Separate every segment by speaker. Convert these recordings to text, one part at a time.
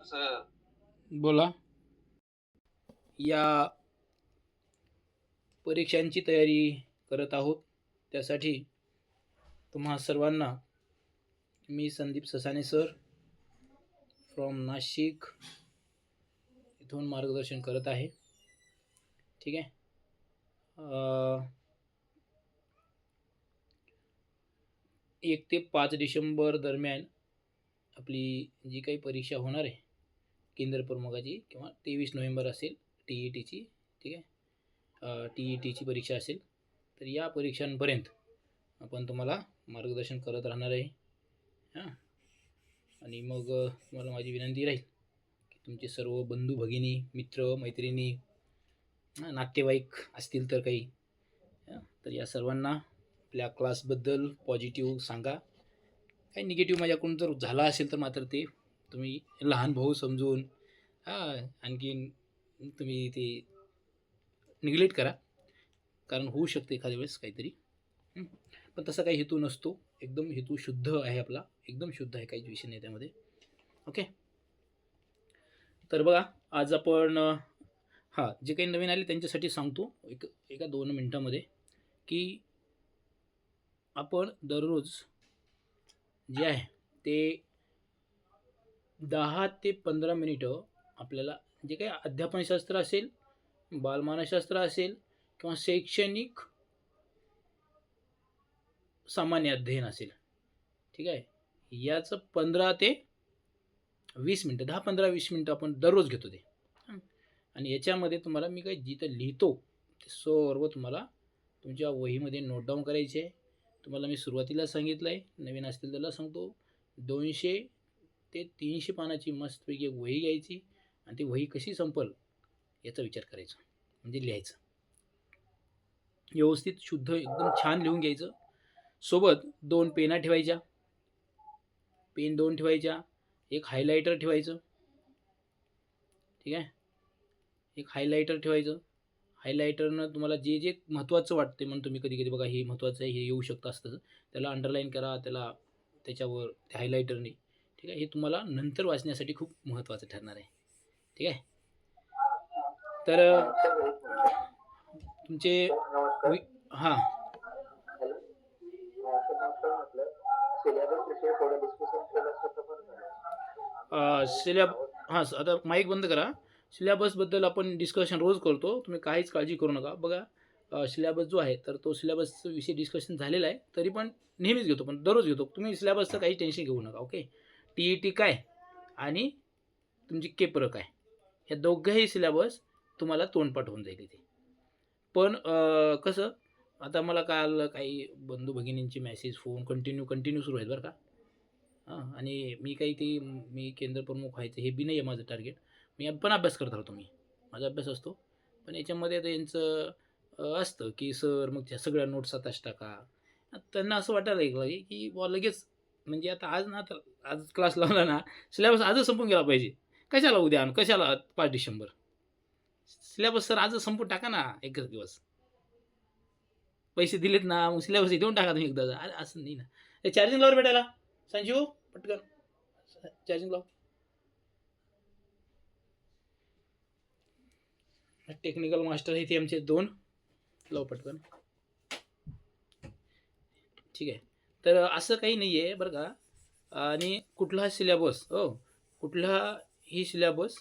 Speaker 1: Sir
Speaker 2: बोला. या परीक्षांची तयारी करत आहोत. त्यासाठी तुम्हा सर्वांना मी संदीप ससाने सर फ्रॉम नाशिक इथून मार्गदर्शन करत आहे. ठीक आहे? एक ते पाच डिसेंबर दरम्यान आपली जी काही परीक्षा होणार आहे केंद्र प्रमुखाची किंवा तेवीस नोव्हेंबर असेल टी ई टीची ठीक आहे? टी ई टीची परीक्षा असेल तर या परीक्षांपर्यंत आपण तुम्हाला मार्गदर्शन करत राहणार आहे. हां? आणि मग तुम्हाला माझी विनंती राहील की तुमचे सर्व बंधू भगिनी मित्र मैत्रिणी नातेवाईक असतील तर काही तर या सर्वांना आपल्या क्लासबद्दल पॉझिटिव्ह सांगा. काही निगेटिव्ह माझ्याकडून जर झाला असेल तर मात्र ते तुम्ही लहान भाऊ समजून हां आणखीन तुम्ही ते निग्लेक्ट करा. कारण होऊ शकते एखाद्या वेळेस काहीतरी. पण तसा काही हेतू नसतो. एकदम हेतू शुद्ध आहे आपला. एकदम शुद्ध आहे काहीच विषय नाही त्यामध्ये. ओके? तर बघा आज आपण हां जे काही नवीन आले त्यांच्यासाठी सांगतो. एक एका दोन मिनटामध्ये. की आपण दररोज जे आहे ते दहा ते पंधरा मिनिटं आपल्याला जे काही अध्यापनशास्त्र असेल बालमानशास्त्र असेल किंवा शैक्षणिक सामान्य अध्ययन असेल ठीक आहे? याचं पंधरा ते वीस मिनटं दहा पंधरा वीस मिनटं आपण दररोज घेतो ते. आणि याच्यामध्ये तुम्हाला मी काही जिथं लिहितो ते सर्व तुम्हाला तुमच्या वहीमध्ये नोट डाऊन करायचे. आहे तुम्हाला मी सुरुवातीला सांगितलं आहे नवीन असतील त्याला सांगतो. दोनशे ते तीनशे पानाची मस्तपैकी एक वही घ्यायची. आणि ती वही कशी संपल याचा विचार करायचा म्हणजे लिहायचं. व्यवस्थित शुद्ध एकदम छान लिहून घ्यायचं. सोबत दोन पेना ठेवायच्या. पेन दोन ठेवायच्या. एक हायलायटर ठेवायचं. ठीक आहे? एक हायलायटर ठेवायचं. हायलायटरनं तुम्हाला जे जे महत्त्वाचं वाटते म्हणून तुम्ही कधी कधी बघा हे महत्त्वाचं आहे हे येऊ शकतं असतं. त्याला अंडरलाईन करा त्याला त्याच्यावर त्या हायलायटरने ठीक आहे? हे तुम्हाला नंतर वाचण्यासाठी खूप महत्त्वाचं ठरणार आहे. ठीक आहे? तर तुमचे हां. सिलेब हां आता माईक बंद करा. सिलेबसबद्दल आपण डिस्कशन रोज करतो. तुम्ही काहीच काळजी करू नका. बघा सिलेबस जो आहे तर तो सिलेबसचा विषय डिस्कशन झालेला आहे. तरी पण नेहमीच घेतो पण दररोज घेतो. तुम्ही सिलेबसचं काही टेन्शन घेऊ नका ओके टी ई टी काय? आणि तुमची केपर काय? ह्या दोघंही सिलेबस तुम्हाला तोंडपाठ होऊन जाईल इथे. पण कसं आता मला काल काही बंधू भगिनींचे मेसेज फोन कंटिन्यू कंटिन्यू सुरू आहेत बरं का. हां आणि मी काही ते मी केंद्रप्रमुख व्हायचं हे बी नाही आहे माझं टार्गेट मी पण अभ्यास करत राहतो मी. माझा अभ्यास असतो. पण याच्यामध्ये आता यांचं असतं की सर मग त्या सगळ्या नोट्स आताच टाका. त्यांना असं वाटायला लागलं की बुवा लगेच म्हणजे आता आज ना तर आज क्लास लावला ना सिलेबस आजच संपून गेला पाहिजे. कशाला उद्या आण? कशाला पाच डिसेंबर? सिलेबस सर आजच संपून टाका ना एकच दिवस. पैसे दिलेत ना मग सिलेबस देऊन टाका तुम्ही एकदा. अरे असं नाही ना. हे चार्जिंग लावर भेटायला. संजीव पटकन. चार्जिंग लाव टेक्निकल मास्टर आहेत ते आमचे दोन. लाव पटकन. ठीक आहे. तर असं काही नाही आहे बरं का. आणि कुठला सिलेबस? हो कुठला ही सिलेबस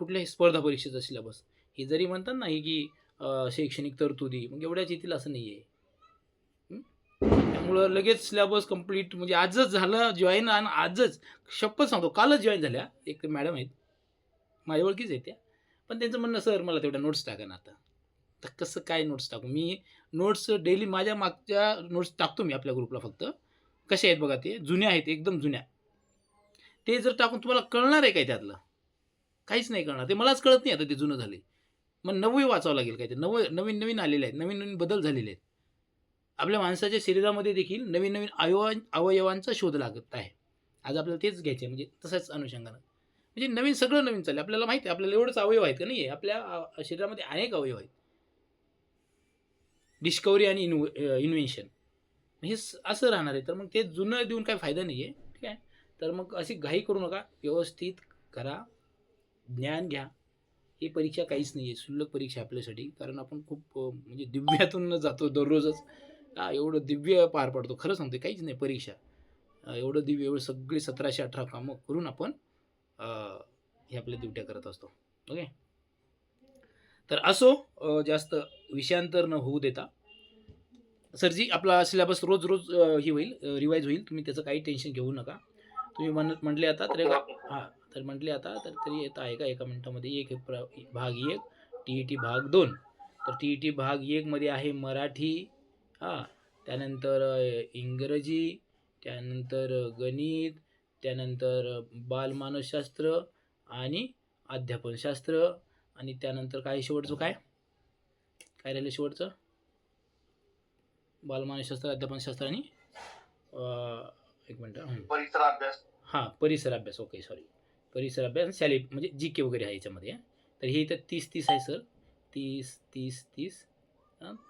Speaker 2: कुठल्याही स्पर्धा परीक्षेचा सिलेबस हे जरी म्हणतात ना ही की शैक्षणिक तरतुदी मग एवढ्याच येतील असं नाही आहे त्यामुळं लगेच सिलेबस कंप्लीट म्हणजे आजच झालं जॉईन आणि आजच. शपथ सांगतो कालच जॉईन झाल्या. एक मॅडम आहेत. माझ्या ओळखीच आहेत त्या. पण त्यांचं म्हणणं सर मला तेवढ्या नोट्स टाका ना आता. तर कसं काय नोट्स टाकू? मी नोट्स डेली माझ्या मागच्या नोट्स टाकतो मी आपल्या ग्रुपला फक्त. कसे आहेत बघा ते? जुन्या आहेत एकदम जुन्या. ते जर टाकून तुम्हाला कळणार आहे काय त्यातलं? काहीच नाही कळणार. ते मलाच कळत नाही आता ते जुनं झाले मग नवं वाचावं लागेल काय ते? नवं नवीन नवीन आलेले आहेत. नवीन नवीन बदल झालेले आहेत. आपल्या माणसाच्या शरीरामध्ये देखील नवीन नवीन अवयवा अवयवांचा शोध लागत आहे. आज आपल्याला तेच घ्यायचं आहे. म्हणजे तसंच अनुषंगानं. म्हणजे नवीन सगळं नवीन चाललं आपल्याला माहिती आहे. आपल्याला एवढंच अवयव आहेत का नाही? आहे आपल्या शरीरामध्ये अनेक अवयव आहेत. डिस्कवरी आणि इन्व इन्व्हेन्शन हे स- असं राहणार आहे. तर मग ते जुनं देऊन काही फायदा नाही आहे तर मग अशी घाई करू नका. व्यवस्थित करा. ज्ञान घ्या. ही परीक्षा काहीच नाही आहे शुल्लक परीक्षा आपल्यासाठी. कारण आपण खूप म्हणजे दिव्यातून जातो दररोजच. हा एवढं दिव्य पार पडतो. खरं सांगतो काहीच नाही परीक्षा. एवढं दिव्य एवढं सगळे सतराशे अठरा कामं करून आपण हे आपल्या दिवट्या करत असतो. ओके? तर असो जास्त विषयांतर न होऊ देता. सरजी आपला सिलेबस रोज रोज हे ही होईल रिवाईज होईल. तुम्ही त्याचं काही टेन्शन घेऊ नका. तुम्ही म्हण म्हटले आता तर एका हां तर म्हटले आता तर तरी येत आहे का एका मिनटामध्ये? एक हे प्र भाग एक टी ई टी भाग दोन. तर टी ई टी भाग एकमध्ये आहे मराठी हां. त्यानंतर इंग्रजी त्यानंतर गणित त्यानंतर बालमानसशास्त्र आणि अध्यापनशास्त्र आणि त्यानंतर काय शेवटचं काय? काय राहिलं शेवटचं? बालमानसशास्त्र अध्यापनशास्त्र आणि एक मिनटं हं.
Speaker 1: परिसर अभ्यास.
Speaker 2: हां परिसर अभ्यास ओके सॉरी परिसर अभ्यास सॅली म्हणजे जी के वगैरे आहे याच्यामध्ये. तर हे इथं तीस तीस आहे सर तीस तीस तीस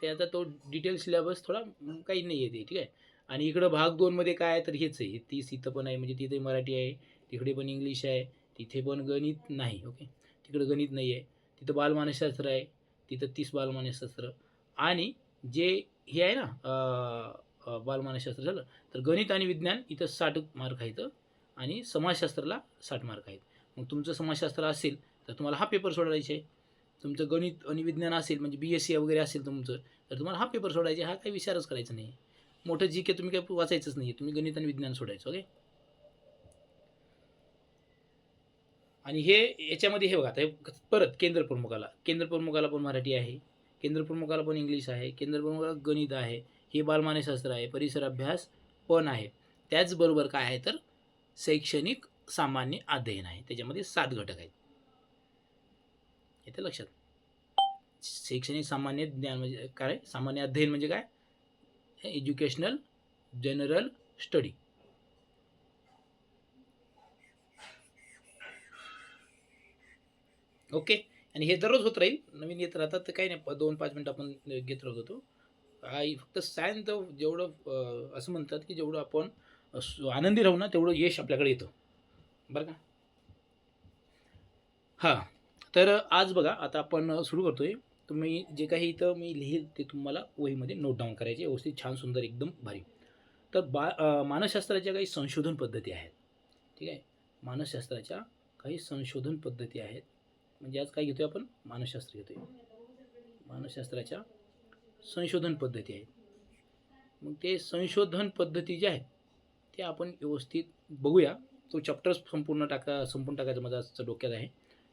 Speaker 2: त्याचा तो डिटेल सिलेबस थोडा काही नाही आहे ते ठीक आहे. आणि इकडं भाग दोनमध्ये काय आहे तर हेच आहे. हे तीस इथं पण आहे म्हणजे तिथे मराठी आहे तिकडे पण इंग्लिश आहे तिथे पण गणित नाही ओके तिकडं गणित नाही आहे. तिथं बालमानसशास्त्र आहे तिथं तीस बालमानसशास्त्र. आणि जे हे आहे ना बालमानसशास्त्र झालं. तर गणित आणि विज्ञान इथं साठ मार्क आहेत आणि समाजशास्त्राला साठ मार्क आहेत. मग तुमचं समाजशास्त्र असेल तर तुम्हाला हा पेपर सोडवायचे आहे. तुमचं गणित आणि विज्ञान असेल म्हणजे बी एस सी वगैरे असेल तुमचं तर तुम्हाला हा पेपर सोडायचे हा काही विचारच करायचा नाही. मोठं जी के तुम्ही काही वाचायचंच नाही. तुम्ही गणित आणि विज्ञान सोडायचं ओके आणि हे याच्यामध्ये हे बघा आता हे परत केंद्र प्रमुखाला. केंद्र प्रमुखाला पण मराठी आहे. केंद्र प्रमुखाला पण इंग्लिश आहे. केंद्र प्रमुखाला गणित आहे. हे बालमानसशास्त्र आहे परिसर अभ्यास पण आहे. त्याचबरोबर काय आहे तर शैक्षणिक सामान्य अध्ययन आहे. त्याच्यामध्ये सात घटक आहेत. येते लक्षात? शैक्षणिक सामान्य ज्ञान म्हणजे काय सामान्य अध्ययन म्हणजे काय? Educational general study. ओके? आणि हे दररोज होत राहील? नवीन येत राहतात तर काही नाही. दोन पाच मिनटं आपण घेत राहत होतो. आई फक्त सायन्स जेवढं असं म्हणतात की जेवढं आपण सु- आनंदी राहू ना तेवढं यश आपल्याकडे येतं. बरं का? हां. तर आज बघा आता आपण सुरू करतोय. तुम्ही जे काही इथं मी लिहिल ते तुम्हाला वहीमध्ये नोट डाऊन करायचे. व्यवस्थित छान सुंदर एकदम भारी. तर बा मानसशास्त्राच्या काही संशोधन पद्धती आहेत. ठीक आहे? मानसशास्त्राच्या काही संशोधन पद्धती आहेत. म्हणजे आज काय घेतोय आपण? मानसशास्त्र घेतोय. मानसशास्त्राच्या संशोधन पद्धती आहेत. मग ते संशोधन पद्धती ज्या आहेत ते आपण व्यवस्थित बघूया. तो चॅप्टर संपूर्ण टाका संपूर्ण टाकायचं माझा आजचं डोक्यात आहे.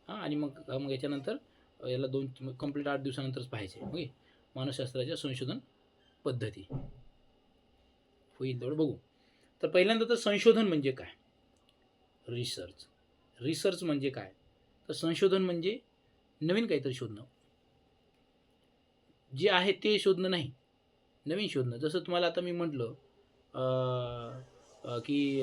Speaker 2: हां आणि मग मग याच्यानंतर याला दोन कंप्लीट आठ दिवसानंतरच पाहायचे. ओके मानसशास्त्राच्या संशोधन पद्धती. होईल तेवढं बघू. तर पहिल्यांदा तर संशोधन म्हणजे काय? रिसर्च रिसर्च म्हणजे काय? तर संशोधन म्हणजे नवीन काहीतरी शोधणं. जे आहे ते शोधणं नाही. नवीन शोधणं. जसं तुम्हाला आता मी म्हटलं की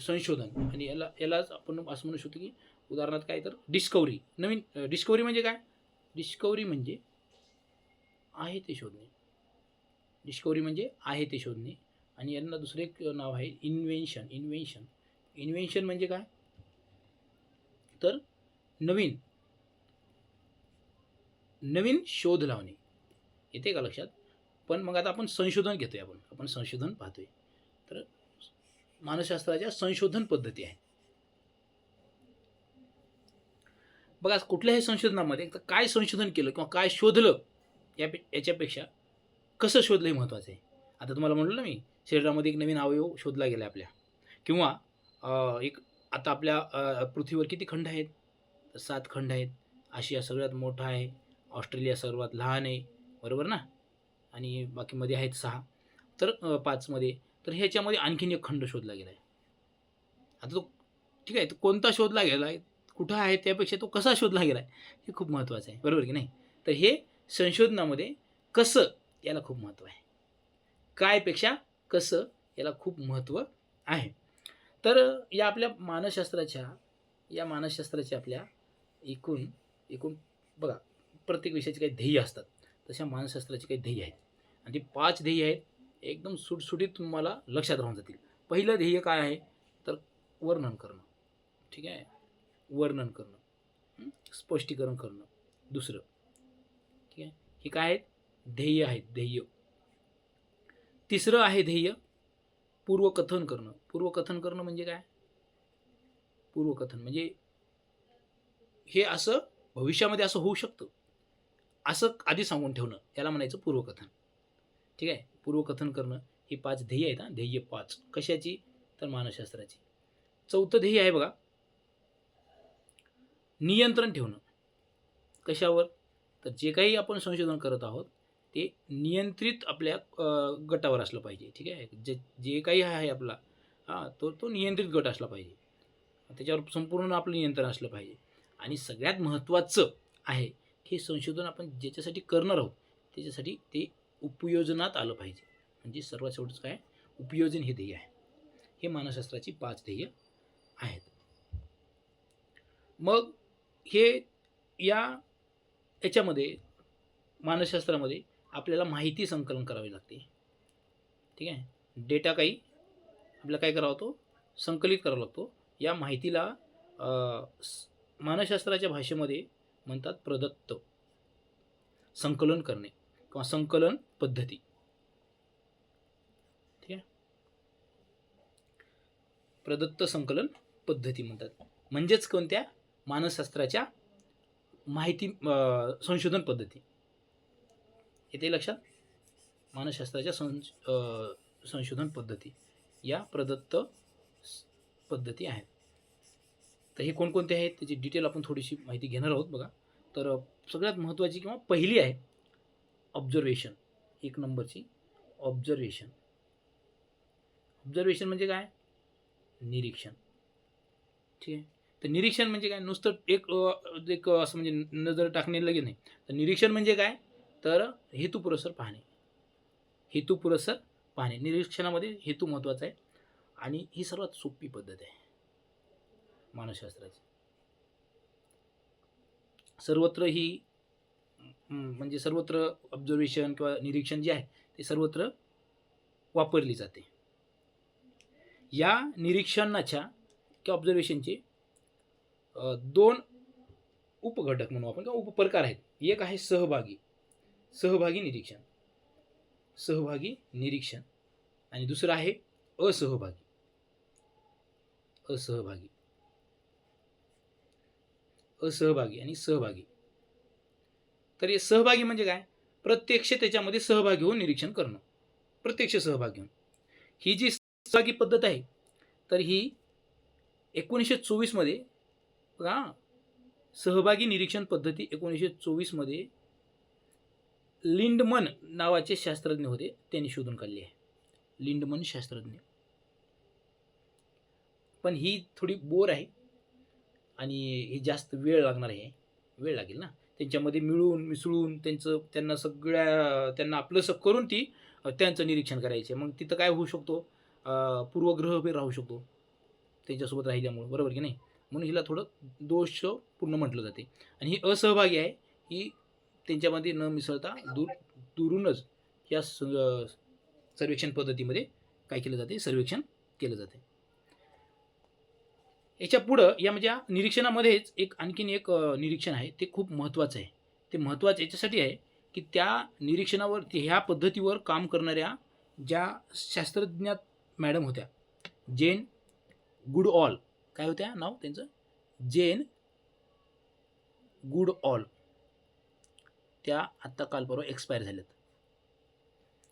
Speaker 2: संशोधन. आणि याला यालाच आपण असं म्हणू शकतो की उदाहरणार्थ काय तर डिस्कवरी नवीन डिस्कवरी म्हणजे काय? डिस्कवरी म्हणजे आहे ते शोधणे. डिस्कवरी म्हणजे आहे ते शोधणे. आणि यांना दुसरं एक नाव आहे इन्व्हेन्शन इन्व्हेन्शन इन्व्हेन्शन म्हणजे काय? तर नवीन नवीन शोध लावणे. येते का लक्षात? पण मग आता आपण संशोधन घेतोय आपण. आपण संशोधन पाहतोय. तर मानसशास्त्राच्या संशोधन पद्धती आहे बघा कुठल्याही संशोधनामध्ये तर काय संशोधन केलं किंवा काय शोधलं या याच्यापेक्षा कसं शोधलं हे महत्त्वाचं आहे? आता तुम्हाला म्हणलं ना मी शरीरामध्ये एक नवीन अवयव शोधला गेला आपल्या. किंवा एक आता आपल्या पृथ्वीवर किती खंड आहेत? तर सात खंड आहेत. आशिया सगळ्यात मोठा आहे. ऑस्ट्रेलिया सर्वात लहान आहे. बरोबर ना? आणि बाकीमध्ये आहेत सहा. तर पाचमध्ये. तर ह्याच्यामध्ये आणखीन एक खंड शोधला गेला आहे आता तो ठीक आहे तो कोणता शोधला गेला आहे कुठं आहे? त्यापेक्षा तो कसा शोधला गेला आहे हे खूप महत्त्वाचं आहे. बरोबर की नाही? तर हे संशोधनामध्ये कसं याला खूप महत्त्व आहे. कायपेक्षा कसं याला खूप महत्त्व आहे. तर या आपल्या मानसशास्त्राच्या या मानसशास्त्राच्या आपल्या एकूण एकूण बघा प्रत्येक विषयाचे काही ध्येय असतात. तशा मानसशास्त्राचे काही ध्येय आहेत. आणि ते पाच ध्येय आहेत एकदम सुटसुटीत तुम्हाला लक्षात राहून जातील. पहिलं ध्येय काय आहे? तर वर्णन करणं. ठीक आहे? वर्णन करणं. स्पष्टीकरण करणं. दुसरं. ठीक आहे? हे काय आहेत? ध्येय आहेत. ध्येय. तिसरं आहे ध्येय पूर्वकथन करणं. पूर्वकथन करणं म्हणजे काय? पूर्वकथन. म्हणजे हे असं भविष्यामध्ये असं होऊ शकतं. असं आधी सांगून ठेवणं याला म्हणायचं पूर्वकथन. ठीक आहे? पूर्वकथन करणं ही पाच ध्येय आहेत हा. ध्येय पाच. कशाची? तर मानसशास्त्राची. चौथं ध्येय आहे बघा. नियंत्रण ठेवणं. कशावर? तर जे काही आपण संशोधन करत आहोत ते नियंत्रित आपल्या गटावर असलं पाहिजे. ठीक आहे? जे जे काही आहे आपला हां तो तो नियंत्रित गट असला पाहिजे. त्याच्यावर संपूर्ण आपलं नियंत्रण असलं पाहिजे. आणि सगळ्यात महत्त्वाचं आहे हे संशोधन आपण ज्याच्यासाठी करणार आहोत त्याच्यासाठी ते उपयोजनात आलं पाहिजे. म्हणजे सर्वात शेवटचं काय? उपयोजन हे ध्येय आहे. हे मानसशास्त्राची पाच ध्येय आहेत. मग हे या याच्यामध्ये मानसशास्त्रामध्ये आपल्याला माहिती संकलन करावी लागते. ठीक आहे? डेटा काही आपल्याला काय करावा लागतो? संकलित करावा लागतो. या माहितीला मानसशास्त्राच्या भाषेमध्ये म्हणतात प्रदत्त. संकलन करणे किंवा संकलन पद्धती. ठीक आहे? प्रदत्त संकलन पद्धती म्हणतात. म्हणजेच कोणत्या? मानसशास्त्राच्या माहिती संशोधन पद्धती. येते लक्षात? मानसशास्त्राच्या संशोधन पद्धती. या प्रदत्त पद्धती आहेत. तर हे कोणकोणते आहेत? त्याची डिटेल आपण थोडीशी माहिती घेणार आहोत बघा. तर सगळ्यात महत्त्वाची किंवा पहिली आहे ऑब्झर्वेशन एक नंबरची ऑब्झर्वेशन ऑब्झर्वेशन म्हणजे काय? निरीक्षण. ठीक आहे? तर निरीक्षण म्हणजे काय? नुसतं एक एक असं म्हणजे नजर टाकणे लगेच नाही. तर निरीक्षण म्हणजे काय? तर हेतुपुरस्सर पाहणे. हेतुपुरस्सर पाहणे. निरीक्षणामध्ये हेतू महत्त्वाचा आहे. आणि ही सर्वात सोपी पद्धत आहे. मानसशास्त्राची. सर्वत्र ही म्हणजे सर्वत्र ऑब्झर्वेशन किंवा निरीक्षण जे आहे ते सर्वत्र वापरली जाते. या निरीक्षणाच्या किंवा ऑब्झर्वेशनचे दोन उपघटक म्हणू आपण किंवा उपप्रकार आहेत. एक आहे सहभागी. सहभागी निरीक्षण. सहभागी निरीक्षण. आणि दुसरं आहे असहभागी. असहभागी. असहभागी आणि सहभागी. तर हे सहभागी म्हणजे काय? प्रत्यक्ष त्याच्यामध्ये सहभागी होऊन निरीक्षण करणं. प्रत्यक्ष सहभागी होऊन. ही जी सहभागी पद्धत आहे तर ही एकोणीसशे चोवीसमध्ये बघा सहभागी निरीक्षण पद्धती एकोणीसशे चोवीसमध्ये लिंडमन नावाचे शास्त्रज्ञ होते त्यांनी शोधून काढली आहे. लिंडमन शास्त्रज्ञ. पण ही थोडी बोर आहे. आणि हे जास्त वेळ लागणार आहे वेळ लागेल ना? त्यांच्यामध्ये मिळून मिसळून त्यांचं त्यांना सगळ्या त्यांना आपलंसं करून ती त्यांचं निरीक्षण करायचे. मग तिथं काय होऊ शकतो? पूर्वग्रह बी राहू शकतो. त्यांच्यासोबत राहिल्यामुळं. बरोबर की नाही? म्हणून हिला थोडं दोष पूर्ण म्हटलं जाते. आणि ही असहभागी आहे. ही त्यांच्यामध्ये न मिसळता दूर दुरूनच या स सर्वेक्षण पद्धतीमध्ये काय केलं जाते? सर्वेक्षण केलं जाते. याच्या पुढं या म्हणजे निरीक्षणामध्येच एक आणखीन एक निरीक्षण आहे. ते खूप महत्त्वाचं आहे. ते महत्त्वाचं याच्यासाठी आहे की त्या निरीक्षणावर ते ह्या पद्धतीवर काम करणाऱ्या ज्या शास्त्रज्ञात मॅडम होत्या जेन गुड ऑल काय होत्या नाव त्यांचं? जेन गुड ऑल त्या आत्ता काल परवा एक्सपायर झाल्यात.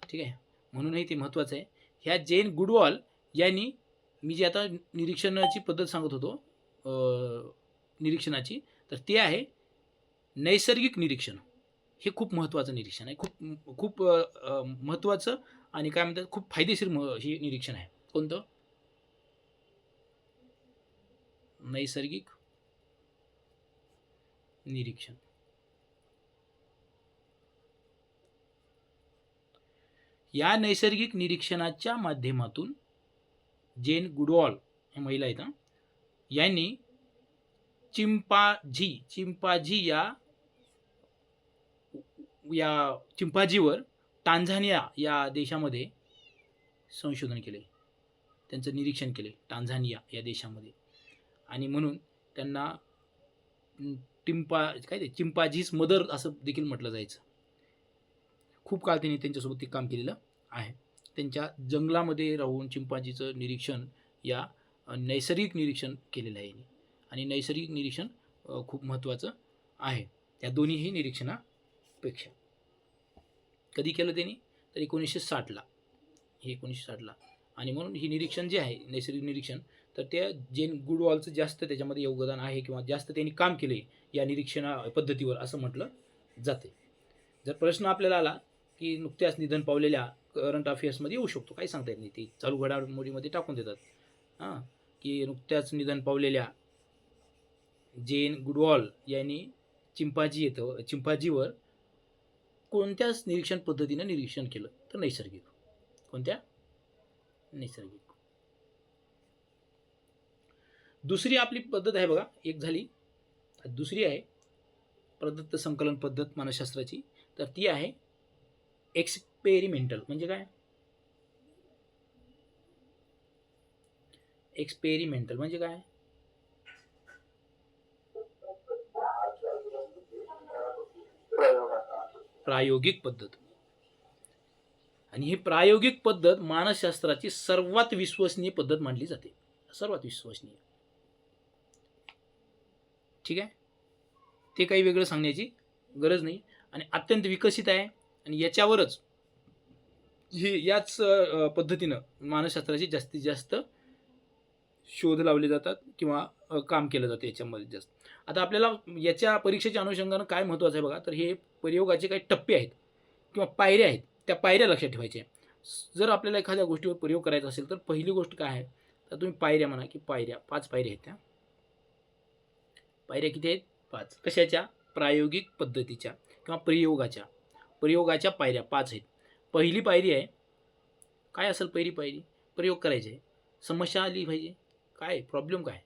Speaker 2: ठीक आहे? म्हणूनही ते महत्त्वाचं आहे. ह्या जेन गुडवॉल यांनी मी जे आता निरीक्षणाची पद्धत सांगत होतो निरीक्षणाची तर ते आहे नैसर्गिक निरीक्षण. हे खूप महत्त्वाचं निरीक्षण आहे. खूप खूप महत्त्वाचं आणि काय म्हणतात खूप फायदेशीर म हे निरीक्षण आहे. कोणतं? नैसर्गिक निरीक्षण. या नैसर्गिक निरीक्षणाच्या माध्यमातून जेन गुडवॉल हे महिला आहेत हं, यांनी चिंपाझी चिंपाझी या या चिंपाझीवर टांझानिया या देशामध्ये संशोधन केले. त्यांचं निरीक्षण केले टांझानिया या देशामध्ये. आणि म्हणून त्यांना टिंपा काय ते चिंपाजीज मदर असं देखील म्हटलं जायचं. खूप काळ त्यांनी त्यांच्यासोबत ते काम केलेलं आहे. त्यांच्या जंगलामध्ये राहून चिंपांजीचं निरीक्षण या नैसर्गिक निरीक्षण केलेलं आहे आणि नैसर्गिक निरीक्षण खूप महत्त्वाचं आहे. त्या दोन्हीही निरीक्षणापेक्षा. कधी केलं त्यांनी? तर एकोणीसशे साठला. हे एकोणीसशे साठला. आणि म्हणून ही निरीक्षण जे आहे नैसर्गिक निरीक्षण तर त्या जेन गुडवॉलचं जास्त त्याच्यामध्ये योगदान आहे किंवा जास्त त्यांनी काम केले या निरीक्षणा पद्धतीवर असं म्हटलं जाते. जर प्रश्न आपल्याला आला की नुकत्याच निधन पावलेल्या करंट अफेअर्समध्ये येऊ शकतो. काही सांगता येत नाही. ते चालू घडामोडीमध्ये टाकून देतात. हां. की नुकत्याच निधन पावलेल्या जेन गुडवॉल यांनी चिंपाजी येतं चिंपाजीवर कोणत्याच निरीक्षण पद्धतीनं निरीक्षण केलं तर नैसर्गिक. कोणत्या? नैसर्गिक. दुसरी आपली पद्धत आहे बघा. एक झाली. दुसरी आहे. प्रदत्त संकलन पद्धत मानसशास्त्राची. तर ती आहे. एक्स एक्सपेरिमेंटल म्हणजे काय? एक्सपेरिमेंटल म्हणजे काय? प्रायोगिक पद्धत. आणि ही प्रायोगिक पद्धत मानसशास्त्राची सर्वात विश्वसनीय पद्धत मानली जाते. सर्वात विश्वसनीय. ठीक आहे? ते काही वेगळं सांगण्याची गरज नाही. आणि अत्यंत विकसित आहे. आणि याच्यावरच ही याच पद्धतीनं मानसशास्त्राचे जास्तीत जास्त शोध लावले जातात किंवा काम केलं जातं याच्यामध्ये जास्त. आता आपल्याला याच्या परीक्षेच्या अनुषंगानं काय महत्त्वाचं आहे बघा तर हे प्रयोगाचे काही टप्पे आहेत किंवा पायऱ्या आहेत त्या पायऱ्या लक्षात ठेवायच्या जर आपल्याला एखाद्या गोष्टीवर प्रयोग करायचा असेल तर पहिली गोष्ट काय आहे? तर तुम्ही पायऱ्या म्हणा की पायऱ्या पाच पायऱ्या आहेत त्या. पायऱ्या किती आहेत? पाच. कशाच्या? प्रायोगिक पद्धतीच्या किंवा प्रयोगाच्या. प्रयोगाच्या पायऱ्या पाच आहेत. पहिली पायरी आहे. काय असेल पहिली पायरी? प्रयोग करायचे. आहे समस्या आली पाहिजे. काय? प्रॉब्लेम काय?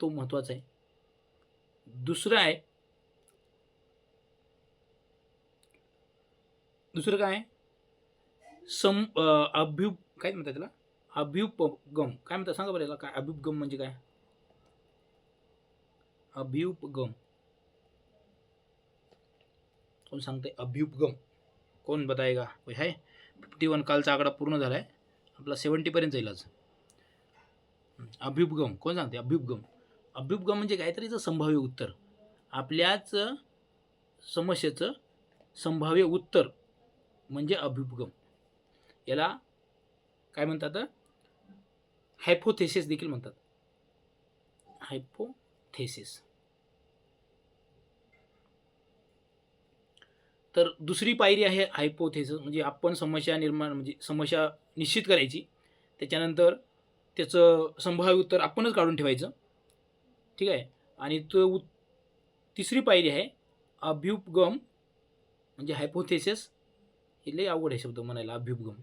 Speaker 2: तो महत्त्वाचा आहे. दुसरं आहे. दुसरं काय? सम अ, अभ्युप काय म्हणतात त्याला? अभ्युपगम. काय म्हणतात? सांगा बरं याला. काय? अभ्युपगम म्हणजे काय? अभ्युपगम. कोण सांगते अभ्युपगम. कोण बताएगा? कोई है? फिफ्टी वन कालचा आकडा पूर्ण झाला आहे आपला सेवन्टीपर्यंत जाईल आज. अभ्युपगम. कोण सांगते? अभ्युपगम. अभ्युपगम म्हणजे काहीतरीचं संभाव्य उत्तर. आपल्याच समस्येचं संभाव्य उत्तर म्हणजे अभ्युपगम. याला काय म्हणतात? हायपोथेसिस देखील म्हणतात. हायपोथेसिस तर दुसरी पायरी आहे हायपोथेसिस म्हणजे आपण समस्या निर्माण म्हणजे समस्या निश्चित करायची. त्याच्यानंतर त्याचं संभाव्य उत्तर आपणच काढून ठेवायचं. ठीक आहे? आणि तो उत तिसरी पायरी आहे अभ्युपगम म्हणजे हायपोथेसिस हे लई अवघड आहे शब्द म्हणायला अभ्युपगम.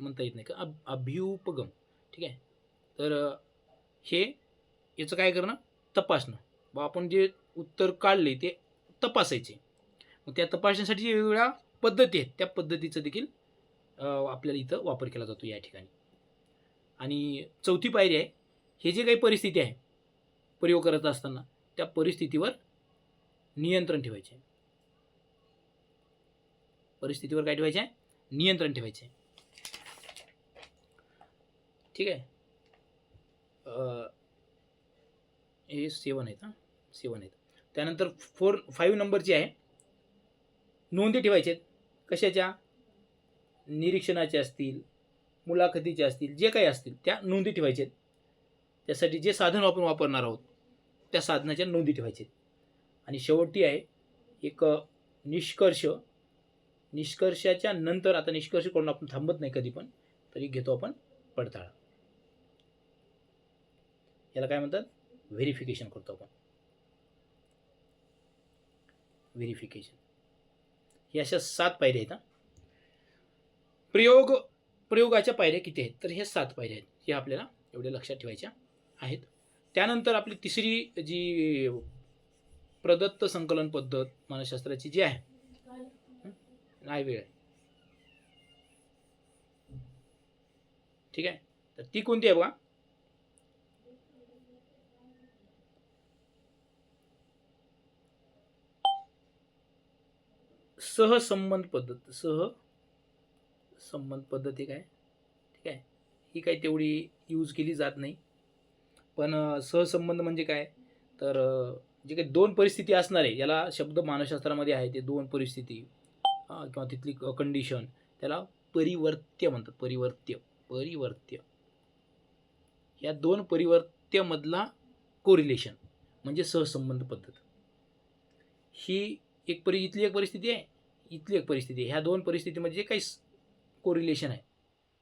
Speaker 2: म्हणता येत नाही का? अभ अभ्युपगम. ठीक आहे? तर हे याचं काय करणं? तपासणं. व आपण जे उत्तर काढले ते तपासायचे. मग त्या तपासण्यासाठी जे वेगवेगळ्या पद्धती आहेत. त्या पद्धतीचं देखील आपल्याला इथं वापर केला जातो या ठिकाणी. आणि चौथी पायरी आहे हे जे काही परिस्थिती आहे प्रयोग करत असताना त्या परिस्थितीवर नियंत्रण ठेवायचे. परिस्थितीवर काय ठेवायचे? आहे नियंत्रण ठेवायचे. ठीक आहे? हे सेवन आहेत हां. सेवन आहेत. त्यानंतर फोर फाईव्ह नंबरची आहे. नोंदी ठेवायच्या आहेत कशाच्या? निरीक्षणाच्या असतील मुलाखतीच्या असतील जे काही असतील त्या नोंदी ठेवायच्या आहेत त्यासाठी जे साधन आपण वापरणार आहोत त्या साधनाच्या नोंदी ठेवायच्या आहेत आणि शेवटी आहे एक निष्कर्ष. निष्कर्षाच्या नंतर आता निष्कर्ष करून आपण थांबत नाही कधी पण तरी घेतो आपण पडताळा. याला काय म्हणतात? व्हेरिफिकेशन करतो आपण. व्हेरिफिकेशन. हे अशा सात पायऱ्या आहेत प्रयोग प्रयोगाच्या पायऱ्या किती आहेत? तर ह्या सात पायऱ्या आहेत. हे आपल्याला एवढ्या लक्षात ठेवायच्या आहेत. त्यानंतर आपली तिसरी जी प्रदत्त संकलन पद्धत मानसशास्त्राची जी आहे नाही वेळ. आहे ठीक आहे? तर ती कोणती आहे बघा? सहसंबंध पद्धत सह संबंध पद्धत एक काय? ठीक आहे. ही काही तेवढी यूज केली जात नाही. पण सहसंबंध म्हणजे काय? तर जे काही दोन परिस्थिती असणार आहे याला शब्द मानसशास्त्रामध्ये आहे ते दोन परिस्थिती किंवा तिथली कंडिशन त्याला परिवर्त्य म्हणतात. परिवर्त्य परिवर्त्य. या दोन परिवर्त्यमधला कोरिलेशन म्हणजे सहसंबंध पद्धत. ही एक परि इथली एक परिस्थिती आहे. इथली एक परिस्थिती ह्या दोन परिस्थितीमध्ये जे काही कोरिलेशन आहे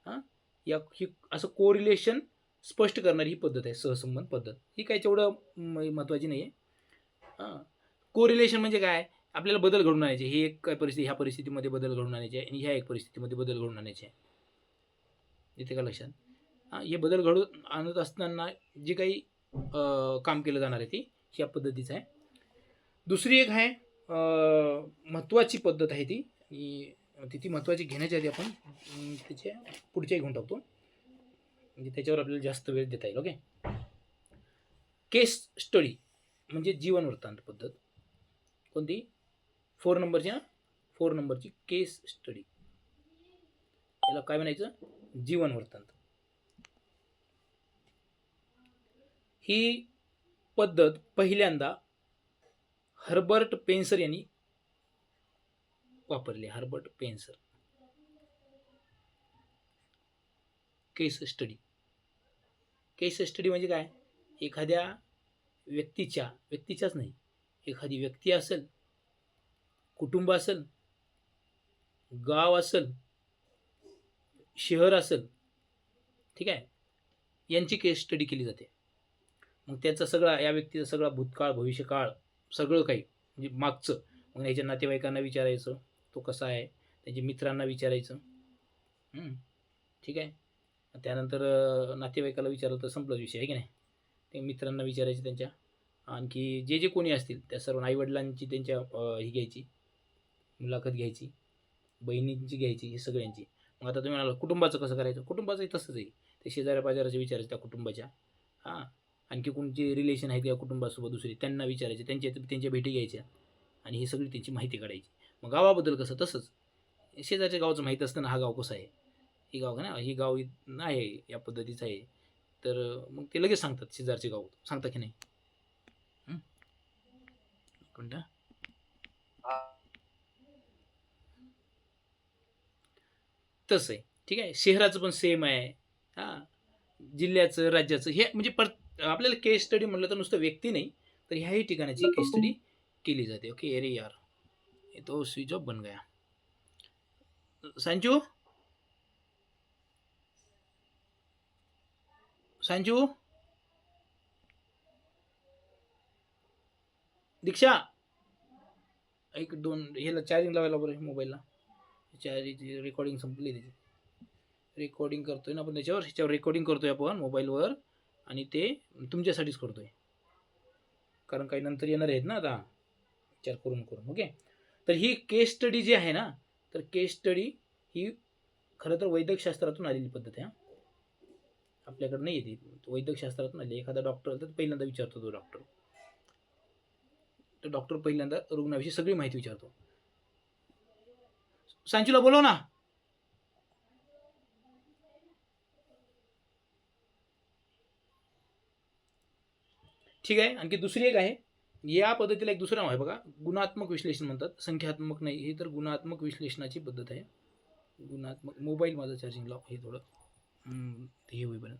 Speaker 2: हां? या ही असं कोरिलेशन स्पष्ट करणारी ही पद्धत आहे सहसंबंध पद्धत. ही काही तेवढं म- महत्त्वाची नाही आहे हां? कोरिलेशन म्हणजे काय? आपल्याला बदल घडून आणायचे ही एक काय परिस्थिती ह्या परिस्थितीमध्ये बदल घडून आणायचे आहे आणि ह्या एक परिस्थितीमध्ये बदल घडून आणायचे आहे. येते का लक्षात? हां हे बदल घडून आणत असताना जे काही काम केलं जाणार आहे ती ह्या पद्धतीचं आहे. दुसरी एक आहे महत्त्वाची पद्धत आहे ती. आणि ती ती महत्त्वाची घेण्याच्या आधी आपण त्याच्या पुढच्याही घेऊन टाकतो. म्हणजे त्याच्यावर आपल्याला जास्त वेळ देता येईल ओके केस स्टडी म्हणजे जीवन वृत्तांत पद्धत. कोणती? फोर नंबरच्या फोर नंबरची केस स्टडी. याला काय म्हणायचं? जीवन वृत्तांत. ही पद्धत पहिल्यांदा हर्बर्ट पेन्सर यांनी वापरले. Herbert Spencer. Case study. Case study म्हणजे काय? एखाद्या व्यक्तीच्या व्यक्तीच्याच नाही एखादी व्यक्ती असेल कुटुंब असेल गाव असेल शहर असेल ठीक आहे? यांची केस स्टडी केली जाते. मग त्याचा सगळा या व्यक्तीचा सगळा भूतकाळ भविष्यकाळ सगळं काही म्हणजे मागचं. मग याच्या नातेवाईकांना विचारायचं तो कसा आहे? त्याच्या मित्रांना विचारायचं. ठीक आहे? त्यानंतर नातेवाईकाला विचारलं तर संपलाच विषय आहे की नाही? ते मित्रांना विचारायचे त्यांच्या. आणखी जे जे कोणी असतील त्या सर्व आईवडिलांची त्यांच्या ही घ्यायची मुलाखत घ्यायची बहिणींची घ्यायची हे सगळ्यांची. मग आता तुम्ही म्हणाला कुटुंबाचं कसं करायचं? कुटुंबाचंही तसंच आहे. ते शेजाऱ्या पाजाराचे विचारायचे त्या कुटुंबाच्या. हां. आणखी कोणचे रिलेशन आहेत या कुटुंबासोबत दुसरे त्यांना विचारायचे त्यांच्या त्यांच्या भेटी घ्यायच्या आणि ही सगळी त्यांची माहिती काढायची. मग गावाबद्दल कसं? तसंच. शेजारच्या गावाचं माहीत असतं ना हा गाव कसा आहे? ही गाव का ना? ही गाव आहे या पद्धतीचं आहे. तर मग ते लगेच सांगतात शेजारचे गाव. सांगता की नाही? हा. तसं आहे. ठीक आहे? शहराचं पण सेम आहे. हां. जिल्ह्याचं राज्याचं हे म्हणजे पर आपल्याला केस स्टडी म्हटलं तर नुसतं व्यक्ती नाही तर ह्याही ठिकाणाची केस स्टडी केली जाते. ओके अरे यार ये तो स्विच ऑफ बन गया. संजू संजू दीक्षा? एक दोन ह्याला चार्जिंग लावायला बरं मोबाईलला चार्जिंग रेकॉर्डिंग संपली त्याची. रेकॉर्डिंग करतोय ना आपण त्याच्यावर ह्याच्यावर रेकॉर्डिंग करतोय आपण मोबाईलवर आणि ते तुमच्यासाठीच करतो आहे कारण काही नंतर येणार आहेत ना आता विचार करून करून ओके तर ही केस स्टडी जी आहे ना तर केस स्टडी ही खरं तर वैद्यकशास्त्रातून आलेली पद्धत आहे आपल्याकडे नाही येते वैद्यकशास्त्रातून आली. एखादा डॉक्टर तर पहिल्यांदा विचारतो तो डॉक्टर तर डॉक्टर पहिल्यांदा रुग्णाविषयी सगळी माहिती विचारतो. सांचूला बोलव ना. ठीक आहे. आणखी दुसरी एक आहे. या पद्धतीला एक दुसरं नाव आहे बघा. गुणात्मक विश्लेषण म्हणतात. संख्यात्मक नाही हे तर गुणात्मक विश्लेषणाची पद्धत आहे. गुणात्मक मोबाईल माझा चार्जिंग लाव हे थोडं. हे होईपर्यंत.